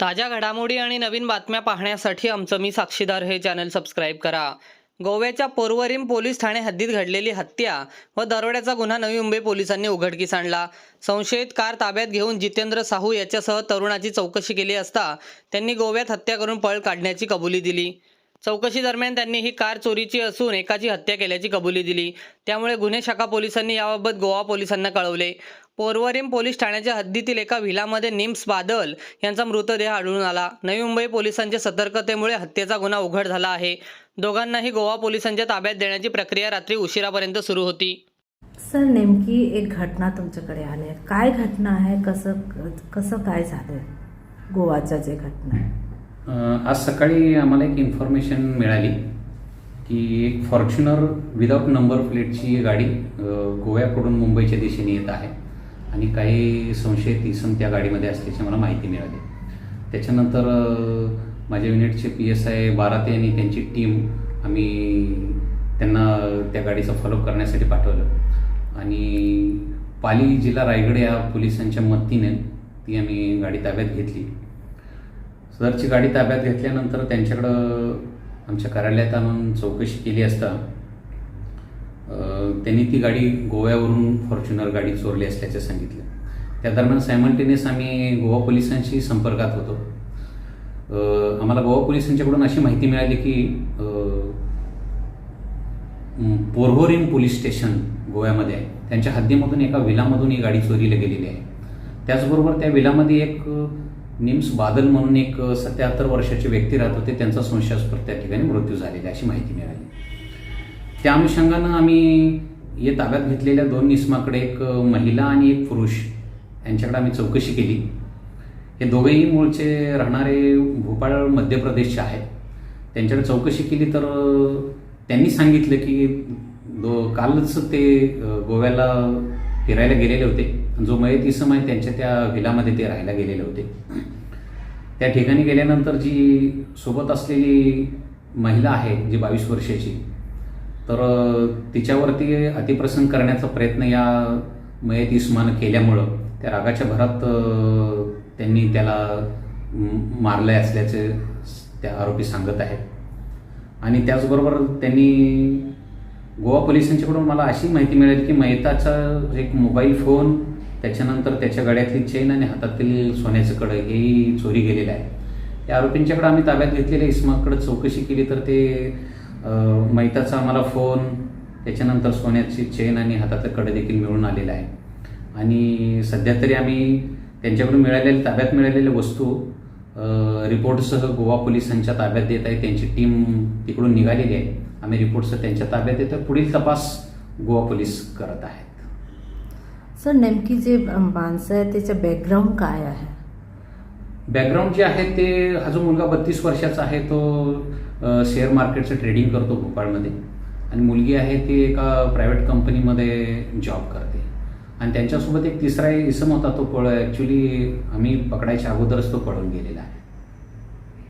ताज्या घडामोडी आणि नवीन बातम्या पाहण्यासाठी आमचं मी साक्षीदार हे चॅनल सबस्क्राईब करा. गोव्याच्या पोरवरीम पोलीस ठाणे हद्दीत घडलेली हत्या व दरोड्याचा गुन्हा नवी मुंबई पोलिसांनी उघडकीस आणला. संशयित कार ताब्यात घेऊन जितेंद्र साहू याच्यासह तरुणाची चौकशी केली असता त्यांनी गोव्यात हत्या करून पळ काढण्याची कबुली दिली. चौकशी दरम्यान त्यांनी ही कार चोरीची असून एकाची हत्या केल्याची कबुली दिली. त्यामुळे गुन्हे शाखा पोलिसांनी याबाबत गोवा पोलिसांना कळवले. पोरवरीम पोलीस ठाण्याच्या हद्दीतील एका व्हिलामध्ये निम्स बादल यांचा मृतदेह आढळून आला. नवी मुंबई पोलिसांच्या सतर्कतेमुळे हत्येचा गुन्हा उघड झाला आहे. दोघांनाही गोवा पोलिसांच्या ताब्यात देण्याची प्रक्रिया रात्री उशिरापर्यंत सुरू होती. सर नेमकी एक घटना तुमच्याकडे आली आहे. काय घटना आहे? कसं कसं काय झालं गोवाच्या जे घटना आहे. अ, आज सकाळी आम्हाला एक इन्फॉर्मेशन मिळाली की एक फॉर्च्युनर विदाऊट नंबर प्लेटची गाडी अ, गोव्याकडून मुंबईच्या दिशेने येत आहे. आणि काही संशयित इसम त्या गाडीमध्ये असल्याची मला माहिती मिळाली. त्याच्यानंतर माझ्या युनिटचे पी एस आय बाराते आणि त्यांची टीम आम्ही त्यांना त्या गाडीचा फॉलोअप करण्यासाठी पाठवलं. आणि पाली जिल्हा रायगड या पोलिसांच्या मदतीने ती आम्ही गाडी ताब्यात घेतली. सदरची गाडी ताब्यात घेतल्यानंतर त्यांच्याकडं आमच्या कार्यालयात आणून चौकशी केली असता त्यांनी ती गाडी गोव्यावरून फॉर्च्युनर गाडी चोरली असल्याचे सांगितलं. त्या दरम्यान सायमल्टेनियस आम्ही गोवा पोलिसांशी संपर्कात होतो. आम्हाला गोवा पोलिसांच्याकडून अशी माहिती मिळाली की पोरहोरीम पोलीस स्टेशन गोव्यामध्ये आहे. त्यांच्या हद्दीमधून एका विलामधून ही गाडी चोरीला गेलेली आहे. त्याचबरोबर त्या विलामध्ये एक निम्स बादल म्हणून एक सत्याहत्तर वर्षाची व्यक्ती राहत होते. त्यांचा संशयास्पद त्या ठिकाणी मृत्यू झालेला आहे, अशी माहिती मिळाली. त्या अनुषंगानं आम्ही या ताब्यात घेतलेल्या दोन निस्माकडे एक महिला आणि एक पुरुष यांच्याकडे आम्ही चौकशी केली. हे दोघेही मूळचे राहणारे भोपाळ मध्य प्रदेशचे आहेत. त्यांच्याकडे चौकशी केली तर त्यांनी सांगितलं की दो कालच ते गोव्याला फिरायला गेलेले होते. जो मयत इसम आहे त्यांच्या त्या व्हिलामध्ये ते राहायला गेलेले होते. त्या ठिकाणी गेल्यानंतर जी सोबत असलेली महिला आहे जी बावीस वर्षाची तर तिच्यावरती अतिप्रसंग करण्याचा प्रयत्न या मयत इस्मानं केल्यामुळं त्या रागाच्या भरात त्यांनी त्याला मारलंय असल्याचे त्या आरोपी सांगत आहेत. आणि त्याचबरोबर त्यांनी गोवा पोलिसांच्याकडून मला अशी माहिती मिळाली की मयताचा एक मोबाईल फोन त्याच्यानंतर त्याच्या गळ्यातली चेन आणि हातातील सोन्याचं कडं हेही चोरी गेलेलं आहे. या आरोपींच्याकडे आम्ही ताब्यात घेतलेल्या इस्माकडे चौकशी केली तर ते मैताचा आम्हाला फोन त्याच्यानंतर सोन्याची चेन आणि हाताचं कडे देखील मिळून आलेलं आहे. आणि सध्या तरी आम्ही त्यांच्याकडून मिळालेल्या ताब्यात मिळालेल्या वस्तू रिपोर्टसह गोवा पोलिसांच्या ताब्यात देत आहे. त्यांची टीम तिकडून निघालेली आहे. आम्ही रिपोर्टसह त्यांच्या ताब्यात देतो पुढील तपास गोवा पोलीस करत आहेत. सर नेमकी जे माणसं आहे त्याचं बॅकग्राऊंड काय आहे? बॅकग्राऊंड जे आहे ते हा जो मुलगा बत्तीस वर्षाचा आहे. तो शेअर मार्केटचं ट्रेडिंग करतो भोपाळमध्ये. आणि मुलगी आहे ती एका प्रायव्हेट कंपनीमध्ये जॉब करते. आणि त्यांच्यासोबत एक तिसरा इसम होता तो पळ ॲक्च्युली आम्ही पकडायच्या अगोदरच तो पळून गेलेला आहे.